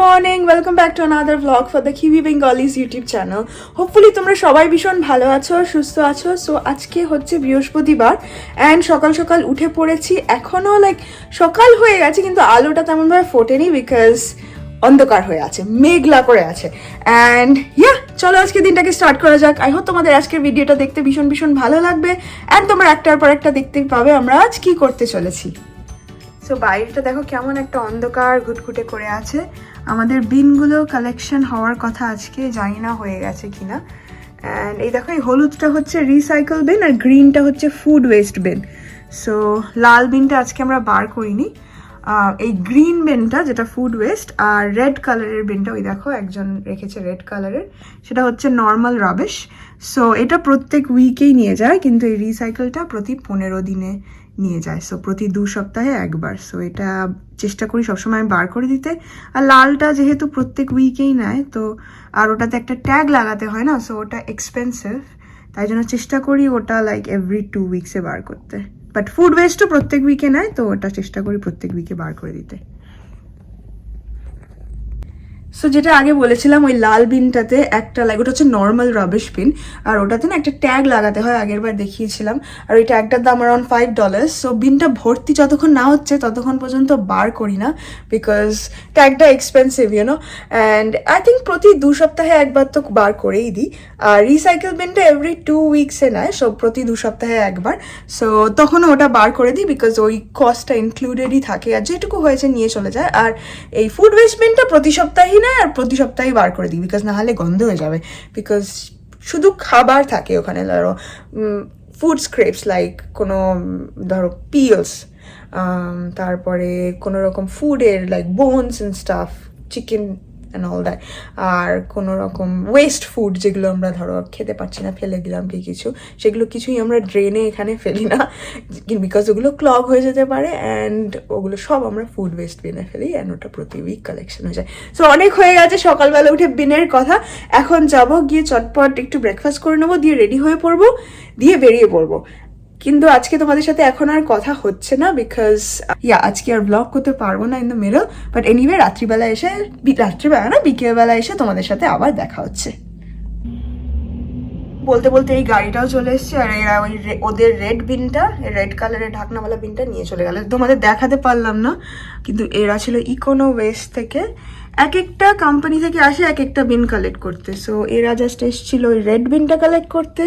Morning welcome back to another blog for the Kiwi Bengalis YouTube channel hopefully তোমরা সবাই ভীষণ ভালো আছো, সুস্থ আছো। সো আজকে হচ্ছে বৃহস্পতিবার অ্যান্ড সকাল সকাল উঠে পড়েছি। এখনও লাইক সকাল হয়ে গেছে, কিন্তু আলোটা তেমনভাবে ফোটেনি বিকজ অন্ধকার হয়ে আছে, মেঘলা করে আছে। অ্যান্ড ইয়া চলো আজকে দিনটাকে স্টার্ট করা যাক। আই হোপ তোমাদের আজকের ভিডিওটা দেখতে ভীষণ ভীষণ ভালো লাগবে। অ্যান্ড তোমরা একটার পর একটা দেখতে পাবে আমরা আজ কি করতে চলেছি। সো বাইরেটা দেখো কেমন একটা অন্ধকার, ঘুটঘুটে করে আছে। আমাদের বিনগুলো কালেকশন হওয়ার কথা আজকে, জানি না হয়ে গেছে কিনা। অ্যান্ড এই দেখো, এই হলুদটা হচ্ছে রিসাইকেল বিন আর গ্রিনটা হচ্ছে ফুড ওয়েস্ট বিন সো লাল বিনটা আজকে আমরা বার করিনি। এই গ্রিন বিনটা যেটা ফুড ওয়েস্ট আর রেড কালারের বিনটা ওই দেখো, একজন রেখেছে রেড কালারের সেটা হচ্ছে নর্মাল রাবিশ সো এটা প্রত্যেক উইকেই নিয়ে যায়, কিন্তু এই রিসাইকেলটা প্রতি পনেরো দিনে নিয়ে যায়। সো প্রতি দু সপ্তাহে একবার। সো এটা চেষ্টা করি সবসময় বার করে দিতে। আর লালটা যেহেতু প্রত্যেক উইকেই নেয়, তো আর ওটাতে একটা ট্যাগ লাগাতে হয় না সো ওটা এক্সপেন্সিভ তাই জন্য চেষ্টা করি ওটা লাইক এভরি টু উইকসে বার করতে। বাট ফুড ওয়েস্টও প্রত্যেক উইকে নেয়, তো ওটা চেষ্টা করি প্রত্যেক উইকে বার করে দিতে। সো যেটা আগে বলেছিলাম, ওই লাল বিনটাতে একটা লাগে ওটা হচ্ছে নর্মাল রাবিশ বিন আর ওটাতে না একটা ট্যাগ লাগাতে হয় আগের বার দেখিয়েছিলাম। আর ওই ট্যাগটার দাম অ্যারাউন্ড ফাইভ ডলার্স সো বিনটা ভর্তি যতক্ষণ না হচ্ছে, ততক্ষণ পর্যন্ত বার করি না because ট্যাগটা expensive you know and I think প্রতি দু সপ্তাহে একবার তো বার করেই দিই। আর রিসাইকেল বিনটা এভরি টু উইকসে নেয় সো প্রতি দু সপ্তাহে একবার। সো তখনও ওটা বার করে দিই বিকজ ওই কস্টটা ইনক্লুডেডই থাকে। আর যেটুকু হয়েছে নিয়ে চলে যায়। আর এই ফুড ওয়েস্ট বিনটা প্রতি সপ্তাহেই আর প্রতি সপ্তাহে বার করে দিই বিকজ না হলে গন্ধ হয়ে যাবে। বিকজ শুধু খাবার থাকে ওখানে, ধরো ফুড স্ক্রেপস লাইক কোনো, ধরো পিলস তারপরে কোনো রকম ফুডের like bones and stuff chicken and all that আর কোনো রকম ওয়েস্ট ফুড যেগুলো আমরা ধরো খেতে পারছি না, ফেলে দিলাম কি কিছু, সেগুলো কিছুই আমরা ড্রেনে এখানে ফেলি না। বিকজ ওগুলো ক্লগ হয়ে যেতে পারে অ্যান্ড ওগুলো সব আমরা ফুড ওয়েস্ট বিনে ফেলি অ্যান্ড ওটা প্রতি উইক কালেকশন হয়ে যায়। সো অনেক হয়ে গেছে সকালবেলা উঠে বিনের কথা। এখন যাব গিয়ে চটপট একটু ব্রেকফাস্ট করে নেব, দিয়ে রেডি হয়ে পড়ব, দিয়ে বেরিয়ে পড়ব। কিন্তু আজকে তোমাদের সাথে এখন আর কথা হচ্ছে না বিকজ ইয়া আজকে আর ব্লগ করতে পারব না in the middle but anyway রাত্রিবেলা এসে, রাত্রিবেলা না, বিকেলবেলা এসে তোমাদের সাথে আবার দেখা হচ্ছে। বলতে বলতে এই গাড়িটাও চলে এসছে, আর এরা ওই ওদের রেড বিনটা রেড কালারের ঢাকনাওয়ালা বিনটা নিয়ে চলে গেল। তোমাদের দেখাতে পারলাম না, কিন্তু এরা ছিল ইকোনো ওয়েস্ট থেকে। এক একটা কোম্পানি থেকে আসে এক একটা বিন কালেক্ট করতে। সো এরা জাস্ট এসেছিল ওই রেড বিনটা কালেক্ট করতে,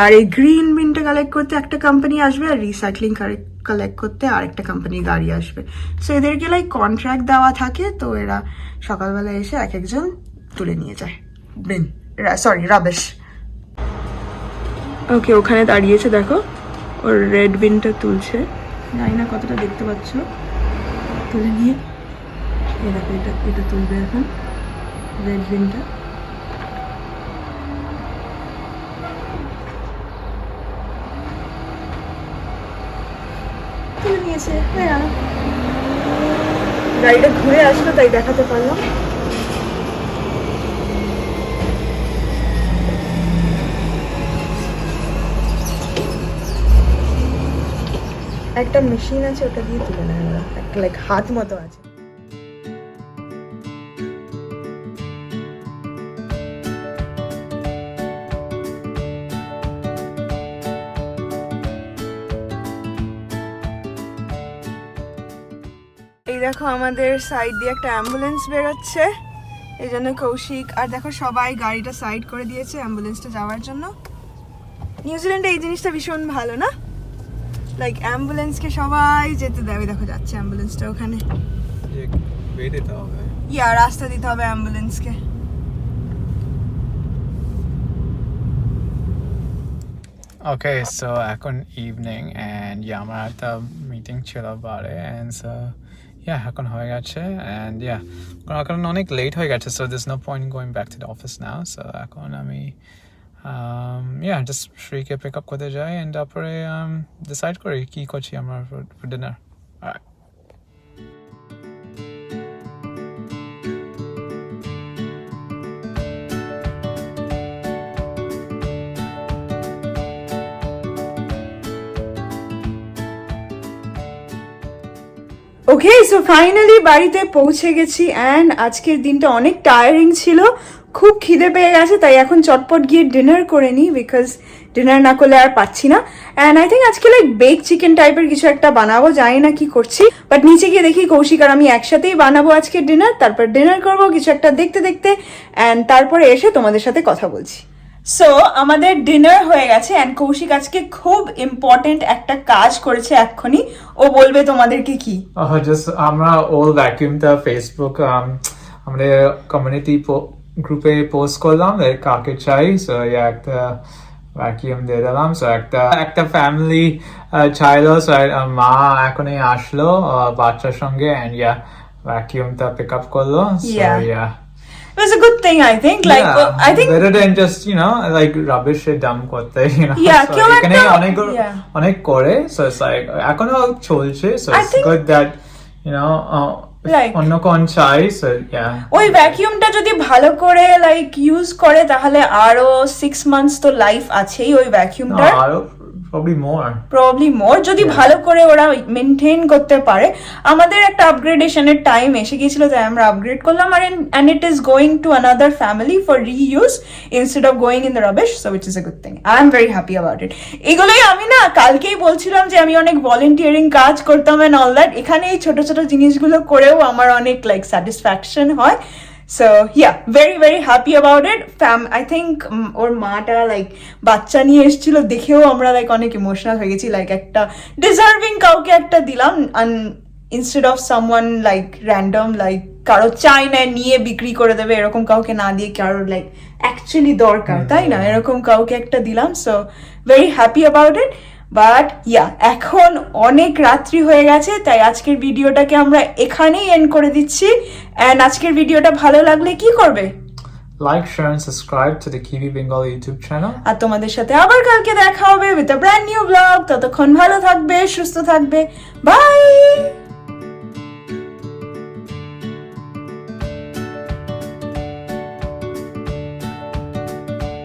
আর এই গ্রিন বিনটা কালেক্ট করতে একটা কোম্পানি আসবে, আর রিসাইক্লিং কালেক্ট করতে আর একটা কোম্পানি গাড়ি আসবে। সো এদেরকে লাইক কন্ট্রাক্ট দেওয়া থাকে, তো এরা সকালবেলা এসে এক একজন তুলে নিয়ে যায়। বিন সরি রাবেশ ওকে ওখানে দাঁড়িয়েছে দেখো। ওর রেড বিনটা তুলছে। জানি না কতটা দেখতে পাচ্ছ। তুলে নিয়ে। এই দেখো এটা এটা তুলবে এখন। রেড বিনটা তুলে নিয়েছে। হয়ে গেল। গাড়িটা ঘুরে আসলো তাই দেখাতে পারলাম। একটা মেশিন আছে, ওটা দিয়ে তুলে নেয় ওরা। একটা লাইক হাত মতো আছে। এই দেখো, আমাদের সাইড দিয়ে একটা অ্যাম্বুলেন্স বেরোচ্ছে। এই জন্য কৌশিক, আর দেখো, সবাই গাড়িটা সাইড করে দিয়েছে অ্যাম্বুলেন্সটা যাওয়ার জন্য। নিউজিল্যান্ডে এই জিনিসটা ভীষণ ভালো, না? লাইক অ্যাম্বুলেন্সকে সবাই যেতে দেবে দেখো যাচ্ছে অ্যাম্বুলেন্সটা ওখানে। ইয়া রাস্তা দিতে হবে অ্যাম্বুলেন্সকে Okay, so এখন evening and yeah, আমার একটা মিটিং ছিল বারে and so yeah, এখন হয়ে গেছে and yeah, কারণ এখন অনেক লেট হয়ে গেছে so there's no point in going back to the office now so এখন আমি um, yeah, just শ্রীকে pick up করতে যাই and তারপরে um, decide করি কি করছি আমরা for, for Okay so finally বাড়িতে পৌঁছে গেছি অ্যান্ড আজকের দিনটা অনেক টায়ারিং ছিল। খুব খিদে পেয়ে গেছে, তাই এখন চটপট গিয়ে ডিনার করে নিই বিকজ ডিনার না করলে আর পাচ্ছি না। অ্যান্ড আই থিঙ্ক আজকে লাইক বেক চিকেন টাইপের কিছু একটা বানাবো, জানি না কি করছি। বাট নিচে গিয়ে দেখি কৌশিক আর আমি একসাথেই বানাবো আজকে ডিনার তারপর ডিনার করব কিছু একটা দেখতে দেখতে। অ্যান্ড তারপরে এসে তোমাদের সাথে কথা বলছি। সো আমাদের ডিনার হয়ে গেছে অ্যান্ড কৌশিক আজকে খুব ইম্পর্টেন্ট একটা কাজ করেছে এক্ষুনি। ও বলবে তোমাদেরকে কি? আমরা all vacuum টা ফেসবুক আমাদের কমিউনিটি গ্রুপে পোস্ট করলাম কাকে চাই? সো একটা ভ্যাকিউম দিয়ে দিলাম সো একটা একটা ফ্যামিলি চাইলো মা এখনই আসলো বাচ্চার সঙ্গে অ্যান্ড ইয়া ভ্যাকিউমটা পিক আপ করল so yeah It was a good thing, I think. Like, yeah, I think better than just you know like rubbish A dump করতে you know Yeah, so কেউ এখানে একটা- অনেক yeah. অনেক করে so it's like এখনো চলছে so I it's think- good that you know uh, Like- অন্য কোন চাই so yeah ওই ভ্যাকিউমটা যদি ভালো করে লাইক ইউজ করে তাহলে আরো সিক্স মান্থস তো লাইফ আছেই ওই no, ভ্যাকিউমটার আরো probably more. প্রবলি মোর যদি ভালো করে ওরা মেনটেন করতে পারে আমাদের একটা আপগ্রেডেশনের টাইম এসে গিয়েছিল তাই আমরা আপগ্রেড করলাম আর and it is going to another family for reuse instead of going in the rubbish so it is a good thing I am very happy about it এগুলোই আমি না কালকেই বলছিলাম যে আমি অনেক ভলেন্টিয়ারিং কাজ করতাম অ্যান্ড অল দ্যাট এখানে এই ছোট ছোট জিনিসগুলো করেও আমার অনেক লাইক স্যাটিসফ্যাকশন হয়। So yeah very very happy about it fam I think ওর মাটা লাইক বাচ্চা নিয়ে এসেছিল দেখেও আমরা লাইক অনেক ইমোশনাল হয়ে গেছি লাইক একটা ডিজার্ভিং কাউকে একটা দিলাম instead of someone like random like কারও চাই না নিয়ে বিক্রি করে দেবে এরকম কাউকে না দিয়ে কারও লাইক অ্যাকচুয়ালি দরকার তাই না? এরকম কাউকে একটা দিলাম so very happy about it but yeah এখন অনেক রাত্রি হয়ে গেছে তাই আজকের ভিডিওটাকে আমরা এখানেই এন্ড করে দিচ্ছি। অ্যান্ড আজকের ভিডিওটা ভালো লাগলে কি করবে? Like share and subscribe to the Kiwi Bengal YouTube channel. আর তোমাদের সাথে আবার কালকে দেখা হবে with a brand new blog ততক্ষণ ভালো থাকবে সুস্থ থাকবে। বাই